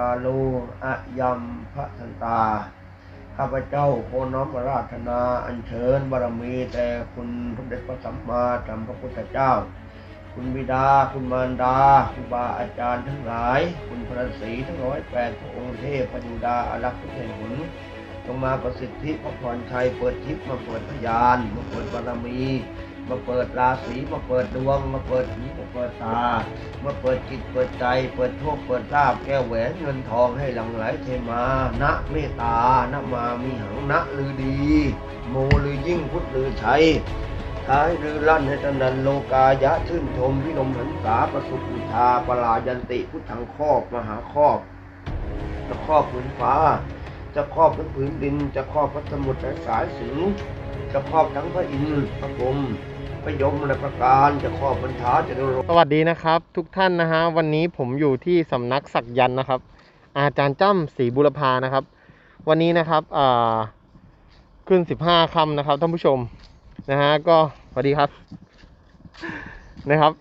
กาโลอะยัมพระทันตา ข้าพเจ้าขอน้อมราธนาอัญเชิญบารมีแต่คุณพระเดชพระสัมมาสัมพุทธเจ้า คุณบิดาคุณมารดาครูบาอาจารย์ทั้งหลาย คุณพระศรีทั้งร้อยแปดพระองค์เทพพยุดาอารักษ์ทุกแห่งหนจงมาประสิทธิพระพรชัยเปิดทิพย์มาเปิดพยานมาเปิดบารมี มาเปิดราศีมาเปิดดวง มาเปิดหูมาเปิดตา มาเปิดจิตเปิดใจ เปิดโชคเปิดลาบแก้วแหวนเงินทองให้หลั่งไหลเทมานะเมตตานะมามีหังนะลือดี โมลือยิ่งพุทธลือชัยท้ายลือลั่นให้ตันดันโลกายะชื่นชมพินมหันษาประสุขุธาปลายันติพุทธังครอบมหาครอบจะครอบผืนฟ้า จะครอบทั้งผืนดิน จะครอบพระสมุทรสายสิงจะครอบทั้งพระอินทร์พระพรหม พระยมและประการจะครอบบรรทาจะดรสวัสดีนะครับ ทุกท่านนะฮะวันนี้ผมอยู่ที่สำนักศักยันต์นะครับ อาจารย์จ้ำศรีบุรพานะครับ วันนี้นะครับอ่าขึ้นสิบห้าคำนะครับท่านผู้ชมนะฮะก็สวัสดีครับนะครับ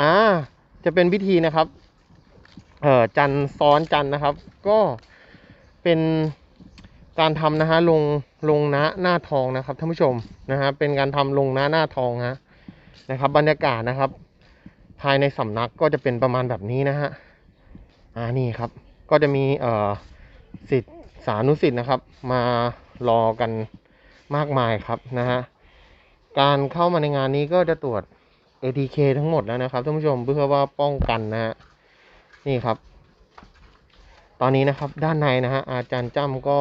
อ่าจะเป็นพิธีนะครับเอ่อจันซ้อนจันนะครับ ก็เป็น การทำนะฮะลงลงหน้าหน้าทองนะครับท่านผู้ชมนะฮะเป็นการทำลงหน้าหน้าทองฮะนะครับ บรรยากาศนะครับ ภายในสำนักก็จะเป็นประมาณแบบนี้นะฮะอ่านี่ครับ ก็จะมีเอ่อสิทธิสานุสิทธิ์นะครับ มารอกันมากมายครับนะฮะการเข้ามาในงานนี้ก็จะตรวจ ATK ทั้งหมดแล้วนะครับท่านผู้ชมเพื่อว่าป้องกันนะฮะนี่ครับ ตอนนี้นะครับด้านในนะฮะอาจารย์จ้ำก็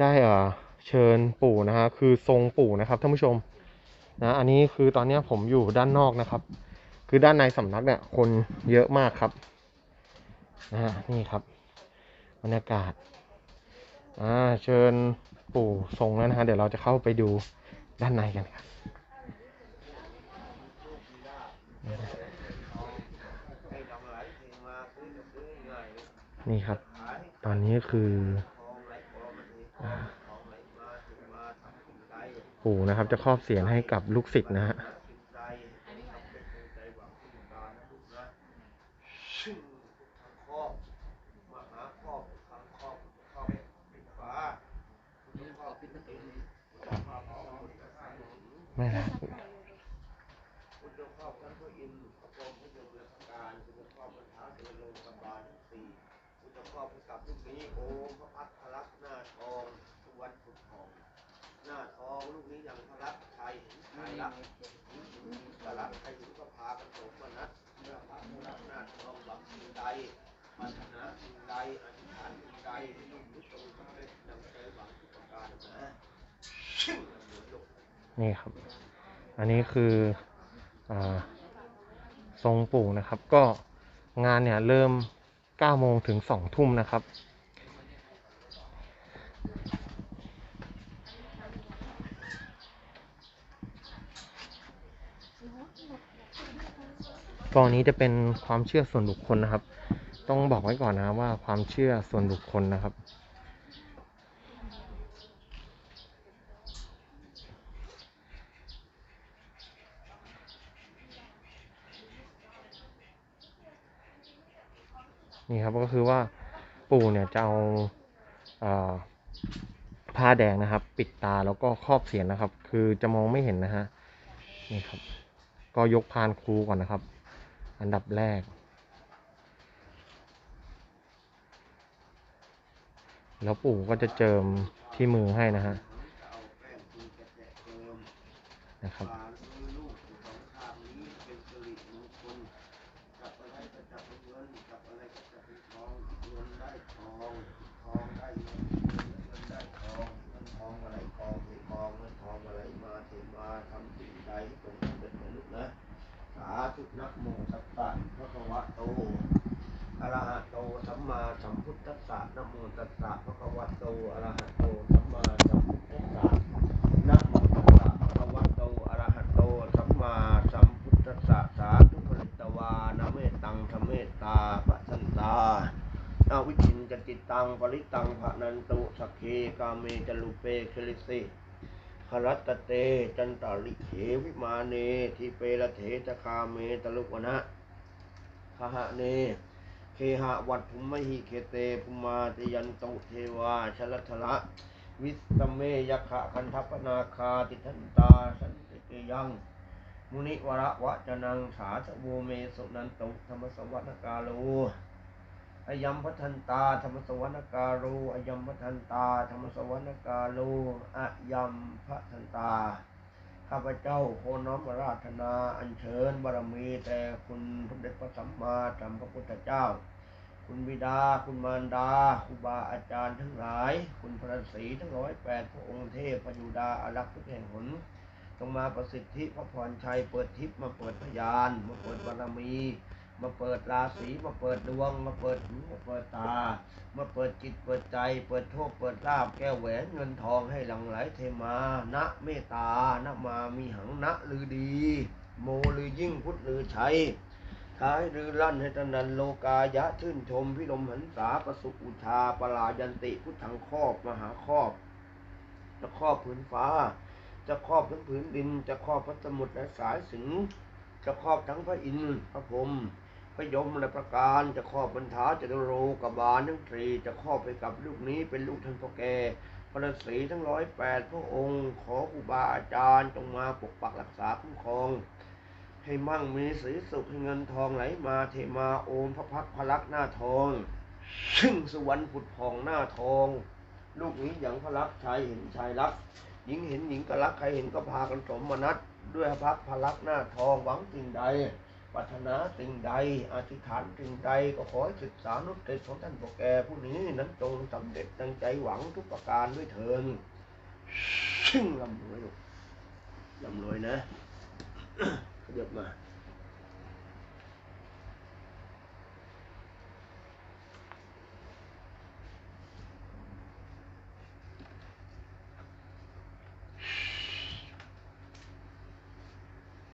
ได้เชิญปู่นะฮะคือทรงปู่นะครับท่านผู้ชมนะอันนี้คือตอนนี้ผมอยู่ด้านนอกนะครับ คือด้านในสำนักเนี่ยคนเยอะมากครับนะฮะนี่ครับบรรยากาศอ่าเชิญปู่ทรงแล้วนะฮะเดี๋ยวเราจะเข้าไปดูด้านในกันครับนี่ครับ ตอนนี้คือ ปู่นะครับ จะครอบเสียงให้กับลูกศิษย์นะฮะซึ่งทางครอบมหาครอบทางครอบครอบปิดฟ้าคุณครอบปิดดินไม่นะคุณจะครอบทั้งพระอินทร์พระพรหมพระยมและพระการคุณจะครอบบรรทาเสดโลกบาลทั้งสี่คุณจะครอบให้กับลูกนี้โอมพระพัทลักษณ์หน้าทองสุวรรณสุดทอง ห น้าทองลูกนี้ย่างพระรักชัยหินชัยรักพระรักชัยถึงก็พากันโสมนัสเมื่อพระพระรักหน้าทองหวังสิ่งใดปรารถนาสิ่งใดอธิษฐานสิ่งใดที่ลูกนี้ตรงสำเร็จดังใจหวังทุกประการนะนี่ครับ อันนี้คืออทรงปู่นะครับ ก็งานเนี่ยเริ่ม9โมงถึง2ทุ่มนะครับ กองนี้จะเป็นความเชื่อส่วนบุคคลนะครับ ต้องบอกไว้ก่อนนะว่าความเชื่อส่วนบุคคลนะครับ นี่ครับก็คือว่าปู่เนี่ยจะเอาเอ่อผ้าแดงนะครับ ปิดตาแล้วก็ครอบเสียนนะครับ คือจะมองไม่เห็นนะฮะนี่ครับ ก็ยกพานครูก่อนนะครับ อันดับแรก แล้วปู่ก็จะเจิมที่มือให้นะฮะนะครับทำสิ่งใดให้ตรงเร็จนะลูกนะ สาธุนะโมตัสสะพระควะโตอะระหะโตสัมมาสัมพุทธัสสะนะโมตัสสะพระควะโตอะระหะโตสัมมาสัมพุทธัสสะนะโมตัสสะภะคะวะโตอะระหะโตสัมมาสัมพุทธัสสะสาธุปริตวานะเมตังธเมตตาปะสันตาอาวิชินจิตตังปริตังภะนันตุสักเคกาเมจลุเปคลิสิ รัตเต จันตาลิเขวิมาเนทิเปละเถจคาเมตลุกวนะคหะเน เคหะวัดภูมิหิเคเตภูมาตยันตุเทวาชลทละ วิสเมยขะคันทัปนาคาติทันตาสันติเกยัง มุนิวระวะจนังสาสโวเมสุนันตุธรรมสวัสดกาโล อายัมพัทันตาธรรมสวรรกาโลอายัมพัทันตาธรรมสวรรกาโลอายัมพัทันตา ข้าพเจ้าขอน้อมราธนาอัญเชิญบารมีแต่คุณสมเด็จพระสัมมาสัมพุทธเจ้า คุณบิดาคุณมารดาครูบาอาจารย์ทั้งหลาย คุณพระศรีทั้งร้อยแปดพระองค์เทพพยุดาอารักษ์ทุกแห่งหนจงมาประสิทธิพระพรชัยเปิดทิพย์มาเปิดพยานมาเปิดบารมี มาเปิดราศีมาเปิดดวง มาเปิดหูมาเปิดตา มาเปิดจิตเปิดใจ เปิดโชคเปิดลาบแก้วแหวนเงินทองให้หลั่งไหลเทมานะเมตตานะมามีหังนะลือดี โมลือยิ่งพุทธลือชัยท้ายลือลั่นให้ตนันโลกายะชื่นชมพิลมหันษาประสุอุชาปลายันติพุทธังครอบมหาครอบจะครอบพื้นฟ้า จะครอบทั้งผืนดิน จะครอบพระสมุทรและสายสิงจะครอบทั้งพระอินทร์พระพรหม พระยมและประการจะครอบบรรทาจตุโรกบาลทั้งตรีจะครอบไปกับลูกนี้เป็นลูกท่านพ่อแก่พระศรีทั้งร้อยแปดพระองค์ขอครูบาอาจารย์จงมาปกปักรักษาคุ้มครอง ให้มั่งมีสีสุขให้เงินทองไหลมาเทมาโอมพระพักตร์พระลักษ์หน้าทอง ซึ่งสวรรค์ผุดผ่องหน้าทอง ลูกนี้อย่างพระลักษ์ชายเห็นชายรักหญิงเห็นหญิงก็รักใครเห็นก็พากันสมนัตด้วยพระพักตร์พระลักษ์หน้าทองหวังสิ่งใด ปรารถนาสิ่งใดอธิษฐานสิ่งใดก็ขอให้ศึกษานุสติของท่านพ่อแกผู้นี้นั้นจงสำเร็จดังใจหวังทุกประการด้วยเถินซึ่งลำรวยลำรวยนะขยับมา